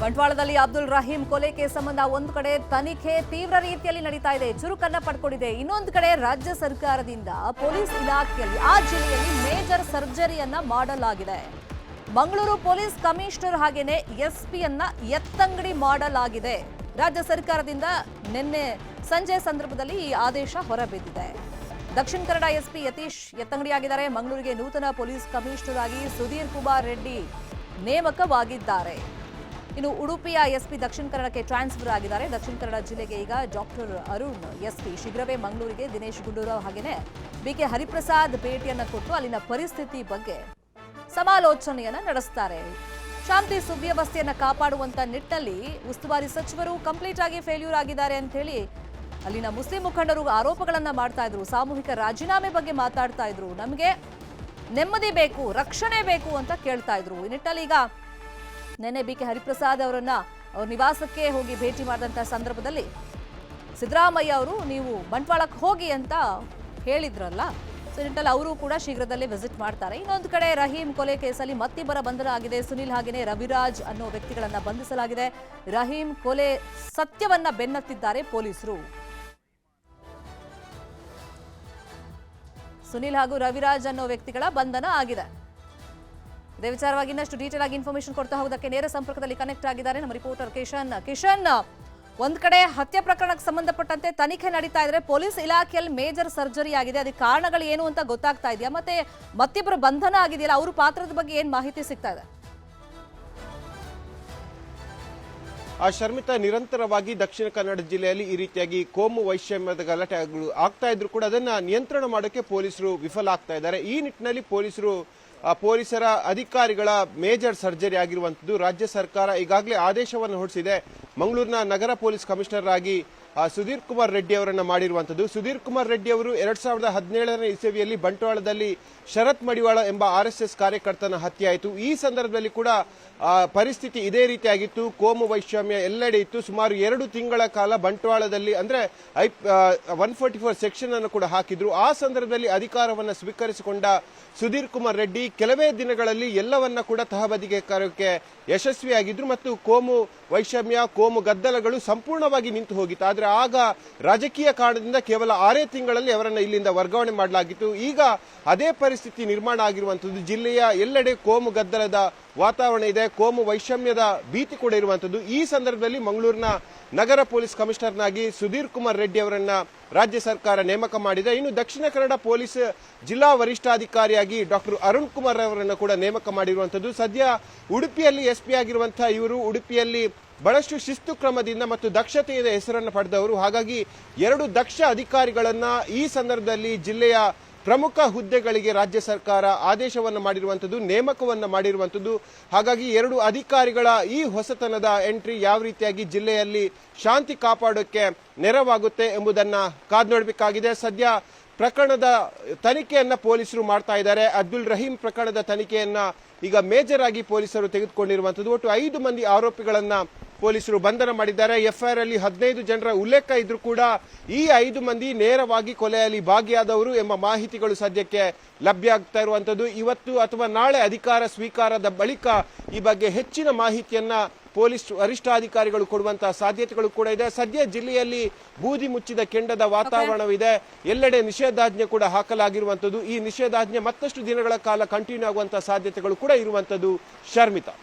ಬಂಟ್ವಾಳದಲ್ಲಿ ಅಬ್ದುಲ್ ರಹೀಂ ಕೊಲೆ ಕೇಸ್ ಸಂಬಂಧ ಒಂದು ಕಡೆ ತನಿಖೆ ತೀವ್ರ ರೀತಿಯಲ್ಲಿ ನಡೀತಾ ಇದೆ. ಚುರುಕನ್ನ ಪಡ್ಕೊಂಡಿದೆ. ಇನ್ನೊಂದು ಕಡೆ ರಾಜ್ಯ ಸರ್ಕಾರದಿಂದ ಪೊಲೀಸ್ ಇಲಾಖೆಯಲ್ಲಿ, ಆ ಜಿಲ್ಲೆಯಲ್ಲಿ ಮೇಜರ್ ಸರ್ಜರಿಯನ್ನ ಮಾಡಲಾಗಿದೆ. ಮಂಗಳೂರು ಪೊಲೀಸ್ ಕಮಿಷನರ್ ಹಾಗೇನೆ ಎಸ್ಪಿಯನ್ನ ಎತ್ತಂಗಡಿ ಮಾಡಲಾಗಿದೆ. ರಾಜ್ಯ ಸರ್ಕಾರದಿಂದ ನಿನ್ನೆ ಸಂಜೆ ಸಂದರ್ಭದಲ್ಲಿ ಈ ಆದೇಶ ಹೊರಬಿದ್ದಿದೆ. ದಕ್ಷಿಣ ಕನ್ನಡ ಎಸ್ಪಿ ಯತೀಶ್ ಎತ್ತಂಗಡಿಯಾಗಿದ್ದಾರೆ. ಮಂಗಳೂರಿಗೆ ನೂತನ ಪೊಲೀಸ್ ಕಮಿಷನರ್ ಆಗಿ ಸುಧೀರ್ ಕುಮಾರ್ ರೆಡ್ಡಿ ನೇಮಕವಾಗಿದ್ದಾರೆ. ಇನ್ನು ಉಡುಪಿಯ ಎಸ್ಪಿ ದಕ್ಷಿಣ ಕನ್ನಡಕ್ಕೆ ಟ್ರಾನ್ಸ್ಫರ್ ಆಗಿದ್ದಾರೆ. ದಕ್ಷಿಣ ಕನ್ನಡ ಜಿಲ್ಲೆಗೆ ಈಗ ಡಾಕ್ಟರ್ ಅರುಣ್ ಎಸ್ಪಿ. ಶೀಘ್ರವೇ ಮಂಗಳೂರಿಗೆ ದಿನೇಶ್ ಗುಂಡೂರಾವ್ ಹಾಗೇನೆ ಬಿಕೆ ಹರಿಪ್ರಸಾದ್ ಭೇಟಿಯನ್ನು ಕೊಟ್ಟು ಅಲ್ಲಿನ ಪರಿಸ್ಥಿತಿ ಬಗ್ಗೆ ಸಮಾಲೋಚನೆಯನ್ನ ನಡೆಸ್ತಾರೆ. ಶಾಂತಿ ಸುವ್ಯವಸ್ಥೆಯನ್ನ ಕಾಪಾಡುವಂತ ನಿಟ್ಟಿನಲ್ಲಿ ಉಸ್ತುವಾರಿ ಸಚಿವರು ಕಂಪ್ಲೀಟ್ ಆಗಿ ಫೇಲ್ಯೂರ್ ಆಗಿದ್ದಾರೆ ಅಂತ ಹೇಳಿ ಅಲ್ಲಿನ ಮುಸ್ಲಿಂ ಮುಖಂಡರು ಆರೋಪಗಳನ್ನ ಮಾಡ್ತಾ ಇದ್ರು. ಸಾಮೂಹಿಕ ರಾಜೀನಾಮೆ ಬಗ್ಗೆ ಮಾತಾಡ್ತಾ ಇದ್ರು. ನಮಗೆ ನೆಮ್ಮದಿ ಬೇಕು, ರಕ್ಷಣೆ ಬೇಕು ಅಂತ ಕೇಳ್ತಾ ಇದ್ರು. ಈ ನಿಟ್ಟಲ್ಲಿ ಈಗ ನೆನ್ನೆ ಬಿ ಕೆ ಹರಿಪ್ರಸಾದ್ ಅವರನ್ನ ಅವ್ರ ನಿವಾಸಕ್ಕೆ ಹೋಗಿ ಭೇಟಿ ಮಾಡಿದಂಥ ಸಂದರ್ಭದಲ್ಲಿ ಸಿದ್ದರಾಮಯ್ಯ ಅವರು, ನೀವು ಬಂಟ್ವಾಳಕ್ಕೆ ಹೋಗಿ ಅಂತ ಹೇಳಿದ್ರಲ್ಲ, ಸೊ ನಿಟ್ಟಲ್ಲಿ ಅವರು ಕೂಡ ಶೀಘ್ರದಲ್ಲೇ ವಿಸಿಟ್ ಮಾಡ್ತಾರೆ. ಇನ್ನೊಂದು ಕಡೆ ರಹೀಂ ಕೊಲೆ ಕೇಸಲ್ಲಿ ಮತ್ತಿಬ್ಬರ ಬಂಧನ ಆಗಿದೆ. ಸುನಿಲ್ ಹಾಗೆಯೇ ರವಿರಾಜ್ ಅನ್ನೋ ವ್ಯಕ್ತಿಗಳನ್ನ ಬಂಧಿಸಲಾಗಿದೆ. ರಹೀಂ ಕೊಲೆ ಸತ್ಯವನ್ನ ಬೆನ್ನತ್ತಿದ್ದಾರೆ ಪೊಲೀಸರು. ಸುನಿಲ್ ಹಾಗೂ ರವಿರಾಜ್ ಅನ್ನೋ ವ್ಯಕ್ತಿಗಳ ಬಂಧನ ಆಗಿದೆ. ಇದೇ ವಿಚಾರವಾಗಿ ಇನ್ನಷ್ಟು ಡೀಟೇಲ್ ಆಗಿ ಇನ್ಫಾರ್ಮೇಶನ್ ಕೊಡ್ತಾ ಹೋಗೋದಕ್ಕೆ ನೇರ ಸಂಪರ್ಕದಲ್ಲಿ ಕನೆಕ್ಟ್ ಆಗಿದ್ದಾರೆ ನಮ್ಮ ರಿಪೋರ್ಟರ್ ಕಿಶನ್. ಕಿಶನ್, ಒಂದ್ ಕಡೆ ಹತ್ಯೆ ಪ್ರಕರಣಕ್ಕೆ ಸಂಬಂಧಪಟ್ಟಂತೆ ತನಿಖೆ ನಡೀತಾ ಇದ್ರೆ ಪೊಲೀಸ್ ಇಲಾಖೆಯಲ್ಲಿ ಮೇಜರ್ ಸರ್ಜರಿ ಆಗಿದೆ. ಅದಕ್ಕೆ ಕಾರಣಗಳು ಏನು ಅಂತ ಗೊತ್ತಾಗ್ತಾ ಇದೆಯಾ? ಮತ್ತೆ ಮತ್ತಿಬ್ಬರು ಬಂಧನ ಆಗಿದೆಯಲ್ಲ, ಅವರು ಪಾತ್ರದ ಬಗ್ಗೆ ಏನ್ ಮಾಹಿತಿ ಸಿಗ್ತಾ ಇದೆ? ಆ ಶರ್ಮಿತಾ ನಿರಂತರವಾಗಿ ದಕ್ಷಿಣ ಕನ್ನಡ ಜಿಲ್ಲೆಯಲ್ಲಿ ಈ ರೀತಿಯಾಗಿ ಕೋಮು ವೈಷಮ್ಯದ ಗಲಾಟೆಗಳು ಆಗ್ತಾ ಇದ್ರು ಕೂಡ ಅದನ್ನ ನಿಯಂತ್ರಣ ಮಾಡೋಕೆ ಪೊಲೀಸರು ವಿಫಲ ಆಗ್ತಾ ಇದ್ದಾರೆ. ಈ ನಿಟ್ಟಿನಲ್ಲಿ ಪೊಲೀಸರು ಪೊಲೀಸರ ಅಧಿಕಾರಿಗಳ ಮೇಜರ್ ಸರ್ಜರಿ ಆಗಿರುವಂಥದ್ದು. ರಾಜ್ಯ ಸರ್ಕಾರ ಈಗಾಗಲೇ ಆದೇಶವನ್ನು ಹೊರಡಿಸಿದೆ. ಮಂಗಳೂರಿನ ನಗರ ಪೊಲೀಸ್ ಕಮಿಷನರ್ ಆಗಿ ಸುಧೀರ್ ಕುಮಾರ್ ರೆಡ್ಡಿ ಅವರನ್ನು ಮಾಡಿರುವಂಥದ್ದು. ಸುಧೀರ್ ಕುಮಾರ್ ರೆಡ್ಡಿ ಅವರು ಎರಡ್ ಸಾವಿರದ ಹದಿನೇಳನೇ ಇಸವಿಯಲ್ಲಿ ಬಂಟ್ವಾಳದಲ್ಲಿ ಶರತ್ ಮಡಿವಾಳ ಎಂಬ ಆರ್ ಎಸ್ ಎಸ್ ಕಾರ್ಯಕರ್ತನ ಹತ್ಯೆ ಆಯಿತು ಈ ಸಂದರ್ಭದಲ್ಲಿ ಕೂಡ ಪರಿಸ್ಥಿತಿ ಇದೇ ರೀತಿಯಾಗಿತ್ತು. ಕೋಮು ವೈಷಮ್ಯ ಎಲ್ಲೆಡೆ ಇತ್ತು. ಸುಮಾರು ಎರಡು ತಿಂಗಳ ಕಾಲ ಬಂಟ್ವಾಳದಲ್ಲಿ ಅಂದರೆ, ಐ ಒನ್ ಫೋರ್ಟಿ ಫೋರ್ ಸೆಕ್ಷನ್ ಅನ್ನು ಕೂಡ ಹಾಕಿದ್ರು. ಆ ಸಂದರ್ಭದಲ್ಲಿ ಅಧಿಕಾರವನ್ನು ಸ್ವೀಕರಿಸಿಕೊಂಡ ಸುಧೀರ್ ಕುಮಾರ್ ರೆಡ್ಡಿ ಕೆಲವೇ ದಿನಗಳಲ್ಲಿ ಎಲ್ಲವನ್ನ ಕೂಡ ತಹಬದಿಗೆ ಕರೋಕೆ ಯಶಸ್ವಿಯಾಗಿದ್ರು. ಮತ್ತು ಕೋಮು ವೈಷಮ್ಯ, ಕೋಮು ಗದ್ದಲಗಳು ಸಂಪೂರ್ಣವಾಗಿ ನಿಂತು ಹೋಗಿತ್ತು. ಆದ್ರೆ ಆಗ ರಾಜಕೀಯ ಕಾರಣದಿಂದ ಕೇವಲ ಆರೇ ತಿಂಗಳಲ್ಲಿ ಅವರನ್ನು ಇಲ್ಲಿಂದ ವರ್ಗಾವಣೆ ಮಾಡಲಾಗಿತ್ತು. ಈಗ ಅದೇ ಪರಿಸ್ಥಿತಿ ನಿರ್ಮಾಣ ಆಗಿರುವಂಥದ್ದು. ಜಿಲ್ಲೆಯ ಎಲ್ಲೆಡೆ ಕೋಮು ಗದ್ದಲದ ವಾತಾವರಣ ಇದೆ. ಕೋಮು ವೈಷಮ್ಯದ ಭೀತಿ ಕೂಡ ಇರುವಂಥದ್ದು. ಈ ಸಂದರ್ಭದಲ್ಲಿ ಮಂಗಳೂರಿನ ನಗರ ಪೊಲೀಸ್ ಕಮಿಷನರ್ನಾಗಿ ಸುಧೀರ್ ಕುಮಾರ್ ರೆಡ್ಡಿ ಅವರನ್ನ ರಾಜ್ಯ ಸರ್ಕಾರ ನೇಮಕ ಮಾಡಿದೆ. ಇನ್ನು ದಕ್ಷಿಣ ಕನ್ನಡ ಪೊಲೀಸ್ ಜಿಲ್ಲಾ ವರಿಷ್ಠಾಧಿಕಾರಿಯಾಗಿ ಡಾಕ್ಟರ್ ಅರುಣ್ ಕುಮಾರ್ ಅವರನ್ನು ಕೂಡ ನೇಮಕ ಮಾಡಿರುವಂಥದ್ದು. ಸದ್ಯ ಉಡುಪಿಯಲ್ಲಿ ಎಸ್ ಪಿ ಆಗಿರುವಂತಹ ಇವರು ಉಡುಪಿಯಲ್ಲಿ ಬಹಳಷ್ಟು ಶಿಸ್ತು ಕ್ರಮದಿಂದ ಮತ್ತು ದಕ್ಷತೆಯಿಂದ ಹೆಸರನ್ನು ಪಡೆದವರು. ಹಾಗಾಗಿ ಎರಡು ದಕ್ಷ ಅಧಿಕಾರಿಗಳನ್ನ ಈ ಸಂದರ್ಭದಲ್ಲಿ ಜಿಲ್ಲೆಯ ಪ್ರಮುಖ ಹುದ್ದೆಗಳಿಗೆ ರಾಜ್ಯ ಸರ್ಕಾರ ಆದೇಶವನ್ನು ಮಾಡಿರುವಂಥದ್ದು, ನೇಮಕವನ್ನು ಮಾಡಿರುವಂಥದ್ದು. ಹಾಗಾಗಿ ಎರಡು ಅಧಿಕಾರಿಗಳ ಈ ಹೊಸತನದ ಎಂಟ್ರಿ ಯಾವ ರೀತಿಯಾಗಿ ಜಿಲ್ಲೆಯಲ್ಲಿ ಶಾಂತಿ ಕಾಪಾಡೋಕ್ಕೆ ನೆರವಾಗುತ್ತೆ ಎಂಬುದನ್ನು ಕಾದ್ ನೋಡಬೇಕಾಗಿದೆ. ಸದ್ಯ ಪ್ರಕರಣದ ತನಿಖೆಯನ್ನು ಪೊಲೀಸರು ಮಾಡ್ತಾ ಇದ್ದಾರೆ. ಅಬ್ದುಲ್ ರಹೀಂ ಪ್ರಕರಣದ ತನಿಖೆಯನ್ನು ಈಗ ಮೇಜರ್ ಆಗಿ ಪೊಲೀಸರು ತೆಗೆದುಕೊಂಡಿರುವಂಥದ್ದು. ಒಟ್ಟು ಐದು ಮಂದಿ ಆರೋಪಿಗಳನ್ನ ಪೊಲೀಸರು ಬಂಧನ ಮಾಡಿದ್ದಾರೆ. ಎಫ್ಐಆರ್ ಅಲ್ಲಿ ಹದಿನೈದು ಜನರ ಉಲ್ಲೇಖ ಇದ್ರೂ ಕೂಡ ಈ ಐದು ಮಂದಿ ನೇರವಾಗಿ ಕೊಲೆಯಲ್ಲಿ ಭಾಗಿಯಾದವರು ಎಂಬ ಮಾಹಿತಿಗಳು ಸದ್ಯಕ್ಕೆ ಲಭ್ಯ ಆಗ್ತಾ ಇರುವಂತದ್ದು ಇವತ್ತು ಅಥವಾ ನಾಳೆ ಅಧಿಕಾರ ಸ್ವೀಕಾರದ ಬಳಿಕ ಈ ಬಗ್ಗೆ ಹೆಚ್ಚಿನ ಮಾಹಿತಿಯನ್ನ ಪೊಲೀಸ್ ವರಿಷ್ಠಾಧಿಕಾರಿಗಳು ಕೊಡುವಂತಹ ಸಾಧ್ಯತೆಗಳು ಕೂಡ ಇದೆ. ಸದ್ಯ ಜಿಲ್ಲೆಯಲ್ಲಿ ಬೂದಿ ಮುಚ್ಚಿದ ಕೆಂಡದ ವಾತಾವರಣವಿದೆ. ಎಲ್ಲೆಡೆ ನಿಷೇಧಾಜ್ಞೆ ಕೂಡ ಹಾಕಲಾಗಿರುವಂತದ್ದು ಈ ನಿಷೇಧಾಜ್ಞೆ ಮತ್ತಷ್ಟು ದಿನಗಳ ಕಾಲ ಕಂಟಿನ್ಯೂ ಆಗುವಂತಹ ಸಾಧ್ಯತೆಗಳು ಕೂಡ ಇರುವಂತದ್ದು ಶರ್ಮಿತಾ.